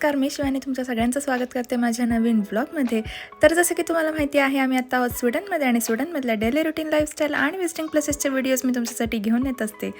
नमस्कार मी शिवानी तुमच्या सगळ्यांचं स्वागत करते माझ्या नवीन ब्लॉगमध्ये तर जसं की तुम्हाला माहिती आहे आम्ही आता आहोत स्वीडनमध्ये आणि स्वीडनमधल्या डेली रुटीन लाईफस्टाईल आणि विजिटिंग प्लेसेसचे व्हिडिओज मी तुमच्यासाठी घेऊन येत असते.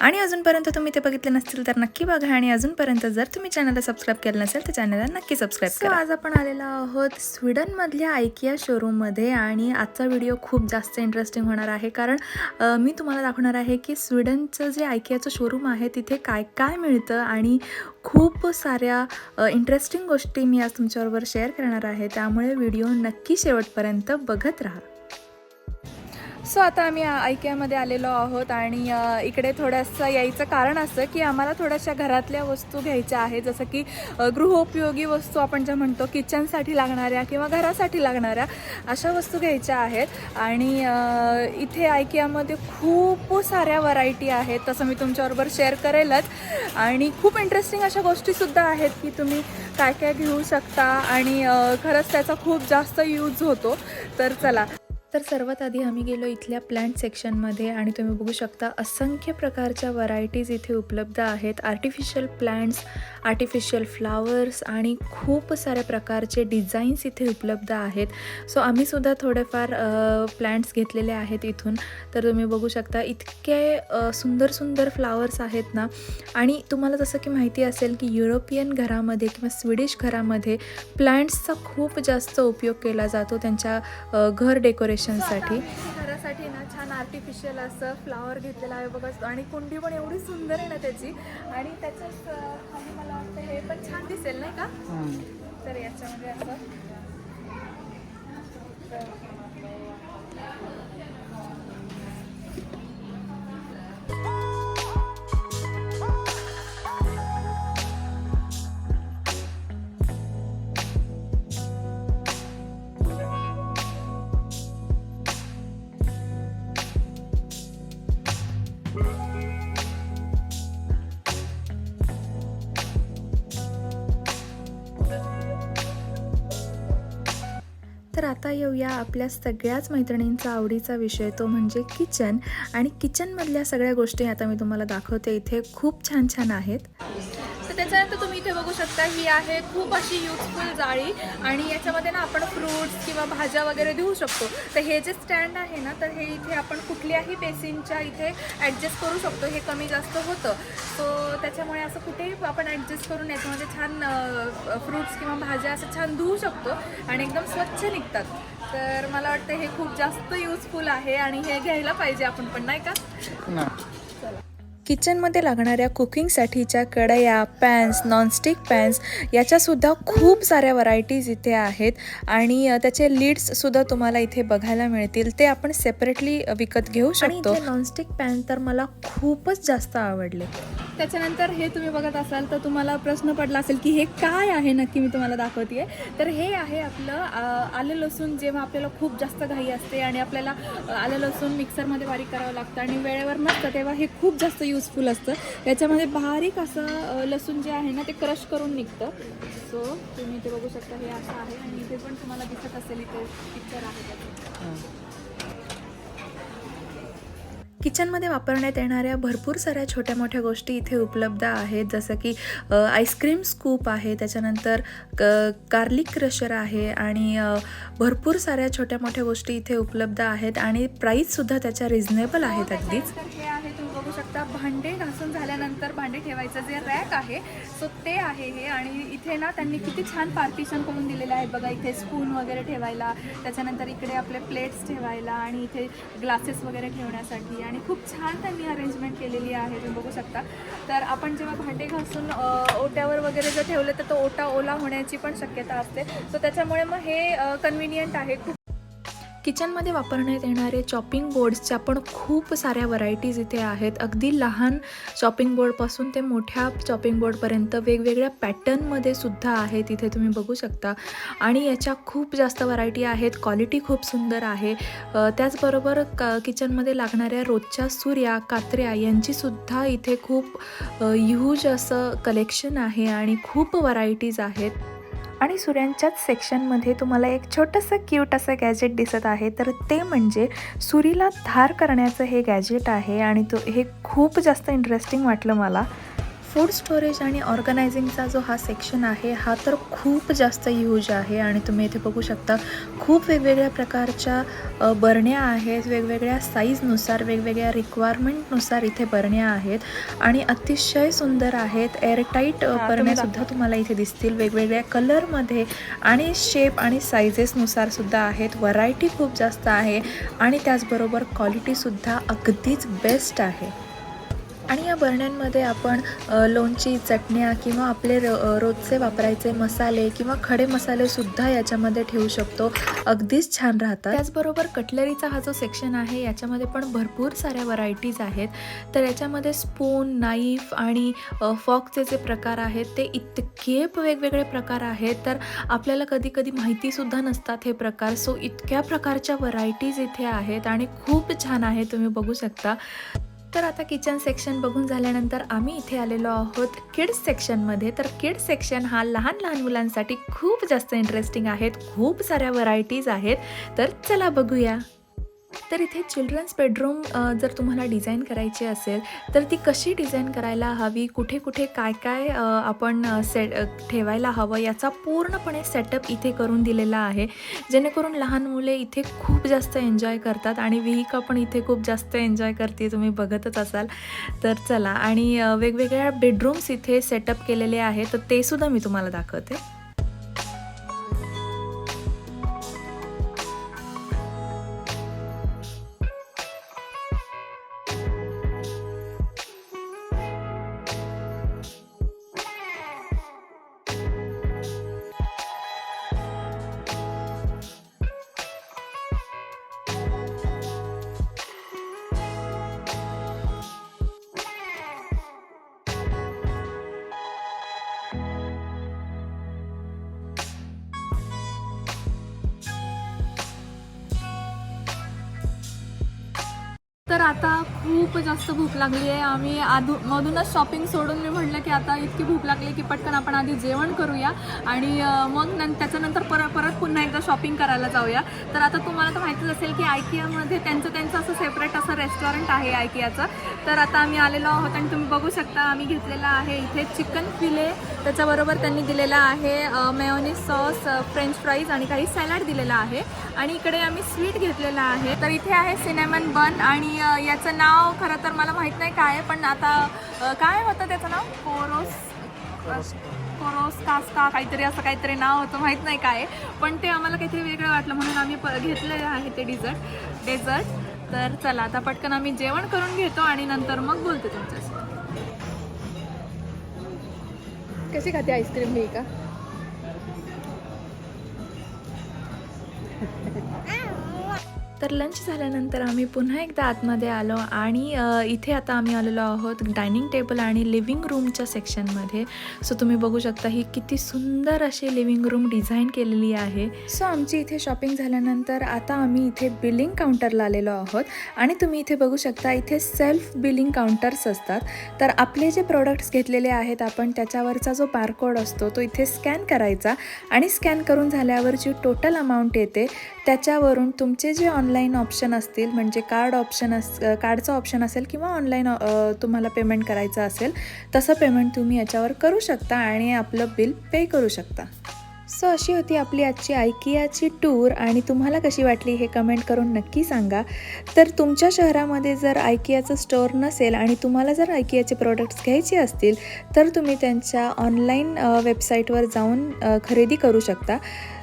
आणि अजूनपर्यंत तुम्ही ते बघितले नसतील तर नक्की बघा आणि अजूनपर्यंत जर तुम्ही चॅनलला सबस्क्राईब केलं नसेल तर चॅनलला नक्की सबस्क्राईब करा. आज आपण आलेलो आहोत स्वीडनमधल्या आयकिया शोरूममध्ये आणि आजचा व्हिडिओ खूप जास्त इंटरेस्टिंग होणार आहे. कारण मी तुम्हाला दाखवणार आहे की स्वीडनचं जे आयकियाचं शोरूम आहे तिथे काय काय मिळतं आणि खूप साऱ्या इंटरेस्टिंग गोष्टी मी आज तुमच्याबरोबर शेअर करणार आहे. त्यामुळे व्हिडिओ नक्की शेवटपर्यंत बघत राहा. सो आता आम्ही ऐक्यामध्ये आलेलो आहोत आणि इकडे थोडंसं यायचं कारण असं की आम्हाला थोड्याशा घरातल्या वस्तू घ्यायच्या आहेत. जसं की गृहोपयोगी वस्तू आपण ज्या म्हणतो किचनसाठी लागणाऱ्या किंवा घरासाठी लागणाऱ्या अशा वस्तू घ्यायच्या आहेत. आणि इथे ऐक्यामध्ये खूप साऱ्या व्हरायटी आहेत. तसं मी तुमच्याबरोबर शेअर करेलच. आणि खूप इंटरेस्टिंग अशा गोष्टीसुद्धा आहेत की तुम्ही काय काय घेऊ शकता. आणि खरंच त्याचा खूप जास्त यूज होतो. तर चला. तर सर्वात आधी आम्ही गेलो इथल्या प्लॅन्ट सेक्शनमध्ये आणि तुम्ही बघू शकता असंख्य प्रकारच्या व्हरायटीज इथे उपलब्ध आहेत. आर्टिफिशियल प्लांट्स आर्टिफिशियल फ्लावर्स आणि खूप साऱ्या प्रकारचे डिझाईन्स इथे उपलब्ध आहेत. सो आम्हीसुद्धा थोडेफार प्लांट्स घेतलेले आहेत इथून. तर तुम्ही बघू शकता इतके सुंदर सुंदर फ्लावर्स आहेत ना. आणि तुम्हाला जसं की माहिती असेल की युरोपियन घरामध्ये किंवा स्वीडिश घरामध्ये प्लांट्सचा खूप जास्त उपयोग केला जातो. त्यांच्या घर डेकोरेशन डेकोरेशनसाठी. घरासाठी ना छान आर्टिफिशियल असं फ्लावर घेतलेलं आहे बघा. आणि कुंडी पण एवढी सुंदर आहे ना त्याची. आणि त्याच्यात खाली मला वाटतं हे पण छान दिसेल नाही का? तर याच्यामध्ये असं. तर आता येऊया आपल्या सगळ्याच मैत्रिणींचा आवडीचा विषय तो म्हणजे किचन. आणि किचनमधल्या सगळ्या गोष्टी आता मी तुम्हाला दाखवते. इथे खूप छान छान आहेत. त्याच्यानंतर तुम्ही इथे बघू शकता ही आहे खूप अशी युजफुल जाळी. आणि याच्यामध्ये ना आपण फ्रूट्स किंवा भाज्या वगैरे देऊ शकतो. तर हे जे स्टँड आहे ना तर हे इथे आपण कुठल्याही बेसिनच्या इथे ॲडजस्ट करू शकतो. हे कमी जास्त होतं. सो त्याच्यामुळे असं कुठेही आपण ॲडजस्ट करून याच्यामध्ये छान फ्रूट्स किंवा भाज्या असं छान धुवू शकतो आणि एकदम स्वच्छ निघतात. तर मला वाटतं हे खूप जास्त युजफुल आहे आणि हे घ्यायला पाहिजे आपण पण नाही का? किचनमध्ये लागणाऱ्या कुकिंगसाठीच्या कढया पॅन्स नॉनस्टिक पॅन्स याच्यासुद्धा खूप साऱ्या व्हरायटीज इथे आहेत. आणि त्याचे लीड्ससुद्धा तुम्हाला इथे बघायला मिळतील. ते आपण सेपरेटली विकत घेऊ शकतो. नॉनस्टिक पॅन तर मला खूपच जास्त आवडले. त्याच्यानंतर हे तुम्ही बघत असाल तर तुम्हाला प्रश्न पडला असेल की हे काय आहे नक्की मी तुम्हाला दाखवते तर हे आहे आपलं आलं लसूण जेव्हा आपल्याला खूप जास्त घाई असते आणि आपल्याला आलं लसूण मिक्सरमध्ये बारीक करावं लागतं आणि वेळेवर नसतं तेव्हा हे खूप जास्त युजफुल असतं. याच्यामध्ये बारीक असं लसूण जे आहे ना ते क्रश करून निघतं. सो तुम्ही इथे बघू शकता हे असं आहे आणि इथे पण तुम्हाला दिसत असेल इथे पिक्चर आहे त्याचं. किचनमध्ये वापरण्यात येणाऱ्या भरपूर साऱ्या छोट्या मोठ्या गोष्टी इथे उपलब्ध आहेत. जसं की आईस्क्रीम स्कूप आहे त्याच्यानंतर क गार्लिक क्रशर आहे आणि भरपूर साऱ्या छोट्या मोठ्या गोष्टी इथे उपलब्ध आहेत आणि प्राईससुद्धा त्याच्या रिझनेबल आहेत अगदीच. हो, हे आहे बघू शकता भांडे घासून झाल्यानंतर भांडे ठेवायचं जे रॅक आहे सो ते आहे हे. आणि इथे ना त्यांनी किती छान पार्टिशन करून दिलेलं आहे बघा इथे स्पून वगैरे ठेवायला त्याच्यानंतर इकडे आपले प्लेट्स ठेवायला आणि इथे ग्लासेस वगैरे ठेवण्यासाठी. आणि खूप छान त्यांनी अरेंजमेंट केलेली आहे तुम्ही बघू शकता. तर आपण जेव्हा भांडे घासून ओट्यावर वगैरे जर ठेवले तर तो ओटा ओला होण्याची पण शक्यता असते. सो त्याच्यामुळे मग हे कन्व्हिनियंट आहे. खूप किचनमध्ये वापरण्यात येणारे चॉपिंग बोर्ड्सच्या पण खूप साऱ्या व्हरायटीज इथे आहेत. अगदी लहान चॉपिंग बोर्डपासून ते मोठ्या चॉपिंग बोर्डपर्यंत वेगवेगळ्या पॅटर्नमध्ये सुद्धा आहेत इथे तुम्ही बघू शकता. आणि याच्या खूप जास्त व्हरायटी आहेत. क्वालिटी खूप सुंदर आहे. त्याचबरोबर क किचनमध्ये लागणाऱ्या रोजच्या सूर्या कात्र्या यांचीसुद्धा इथे खूप ह्यूज असं कलेक्शन आहे आणि खूप व्हरायटीज आहेत. आणि सूर्यांच्याच सेक्शनमध्ये तुम्हाला एक छोटंसं क्यूट असं गॅजेट दिसत आहे. तर ते म्हणजे सुरीला धार करण्याचं हे गॅजेट आहे आणि तो हे खूप जास्त इंटरेस्टिंग वाटलं मला. फूड स्टोरेज आणि ऑर्गनायझिंगचा जो हा सेक्शन आहे हा तर खूप जास्त यूज आहे आणि तुम्ही इथे बघू शकता खूप वेगवेगळ्या प्रकारच्या बरण्या आहेत वेगवेगळ्या साईजनुसार वेगवेगळ्या रिक्वायरमेंटनुसार इथे बरण्या आहेत आणि अतिशय सुंदर आहेत. एअरटाईट बरण्यासुद्धा तुम्हाला इथे दिसतील. वेगवेगळ्या कलरमध्ये आणि शेप आणि सायझेसनुसार सुद्धा आहेत. व्हरायटी खूप जास्त आहे आणि त्याचबरोबर क्वालिटीसुद्धा अगदीच बेस्ट आहे. आणि या बरण्यांमध्ये आपण लोणची चटण्या किंवा आपले र रोजचे वापरायचे मसाले किंवा खडे मसालेसुद्धा याच्यामध्ये ठेवू शकतो. अगदीच छान राहतात. त्याचबरोबर कटलरीचा हा जो सेक्शन आहे याच्यामध्ये पण भरपूर साऱ्या व्हरायटीज आहेत. तर याच्यामध्ये स्पून नाईफ आणि फॉकचे जे प्रकार आहेत ते इतके वेगवेगळे प्रकार आहेत. तर आपल्याला कधी कधी माहितीसुद्धा नसतात हे प्रकार. सो इतक्या प्रकारच्या व्हरायटीज इथे आहेत आणि खूप छान आहे तुम्ही बघू शकता. तर आता किचन सेक्शन बघून झाल्यानंतर आम्ही इथे आलेलो आहोत किड्स सेक्शनमध्ये तर किड्स सेक्शन हा लहान लहान मुलांसाठी खूप जास्त इंटरेस्टिंग आहेत. खूप साऱ्या व्हरायटीज आहेत. तर चला बघूया. तर इथे चिल्ड्रन्स बेडरूम जर तुम्हाला डिझाईन करायची असेल तर ती कशी डिझाईन करायला हवी? कुठे कुठे काय काय आपण सेट ठेवायला हवं? याचा पूर्णपणे सेटअप इथे करून दिलेला आहे. जेणेकरून लहान मुले इथे खूप जास्त एन्जॉय करतात आणि विहिका पण इथे खूप जास्त एन्जॉय करते तुम्ही बघतच असाल. तर चला आणि वेगवेगळ्या बेडरूम्स इथे सेटअप केलेले आहेत तर ते सुद्धा मी तुम्हाला दाखवते. तर आता खूप जास्त भूक लागली आहे. आम्ही आधू मधूनच शॉपिंग सोडून मी म्हटलं की आता इतकी भूक लागली की पटकन आपण आधी जेवण करूया. आणि मग न त्याच्यानंतर परत परत पुन्हा एकदा शॉपिंग करायला जाऊया. तर आता तुम्हाला तर माहितीच असेल की आयकियामध्ये त्यांचं त्यांचं असं सेपरेट असं रेस्टॉरंट आहे आयकियाचं तर आता आम्ही आलेलो आहोत आणि तुम्ही बघू शकता आम्ही घेतलेला आहे इथे चिकन फिले त्याच्याबरोबर त्यांनी दिलेला आहे मेयोनीज सॉस फ्रेंच फ्राईज आणि काही सॅलड दिलेला आहे. आणि इकडे आम्ही स्वीट घेतलेला आहे. तर इथे आहे सिनेमन बन आणि याचं नाव खरं तर मला माहीत नाही काय आहे पण आता काय होतं त्याचं नाव? कोरोस कोरोस कास्का काहीतरी असं काहीतरी नाव होतं माहीत नाही काय. पण ते आम्हाला काहीतरी वेगळं वाटलं म्हणून आम्ही प घेतलेलं आहे ते डिझर्ट. डेझर्ट. तर चला आता पटकन आम्ही जेवण करून घेतो आणि नंतर मग बोलतो तुमच्याशी. कशी खाते आईस्क्रीम ही का तर लंच झाल्यानंतर आम्ही पुन्हा एकदा आतमध्ये आलो आणि इथे आता आम्ही आलेलो आहोत डायनिंग टेबल आणि लिव्हिंग रूमच्या सेक्शनमध्ये सो तुम्ही बघू शकता ही किती सुंदर अशी लिव्हिंग रूम डिझाईन केलेली आहे. सो आमची इथे शॉपिंग झाल्यानंतर आता आम्ही इथे बिलिंग काउंटरला आलेलो आहोत. आणि तुम्ही इथे बघू शकता इथे सेल्फ बिलिंग काउंटर्स असतात. तर आपले जे प्रोडक्ट्स घेतलेले आहेत आपण त्याच्यावरचा जो बारकोड असतो तो इथे स्कॅन करायचा. आणि स्कॅन करून झाल्यावर जी टोटल अमाऊंट येते त्याच्यावरून तुमचे जे ऑनलाईन ऑनलाईन ऑप्शन असतील म्हणजे कार्ड ऑप्शन अस कार्डचं ऑप्शन असेल किंवा ऑनलाईन तुम्हाला पेमेंट करायचं असेल तसं पेमेंट तुम्ही याच्यावर करू शकता आणि आपलं बिल पे करू शकता. सो अशी होती आपली आजची आयकियाची टूर आणि तुम्हाला कशी वाटली हे कमेंट करून नक्की सांगा. तर तुमच्या शहरामध्ये जर आयकियाचं स्टोअर नसेल आणि तुम्हाला जर आयकियाचे प्रोडक्ट्स घ्यायचे असतील तर तुम्ही त्यांच्या ऑनलाईन वेबसाईटवर जाऊन खरेदी करू शकता.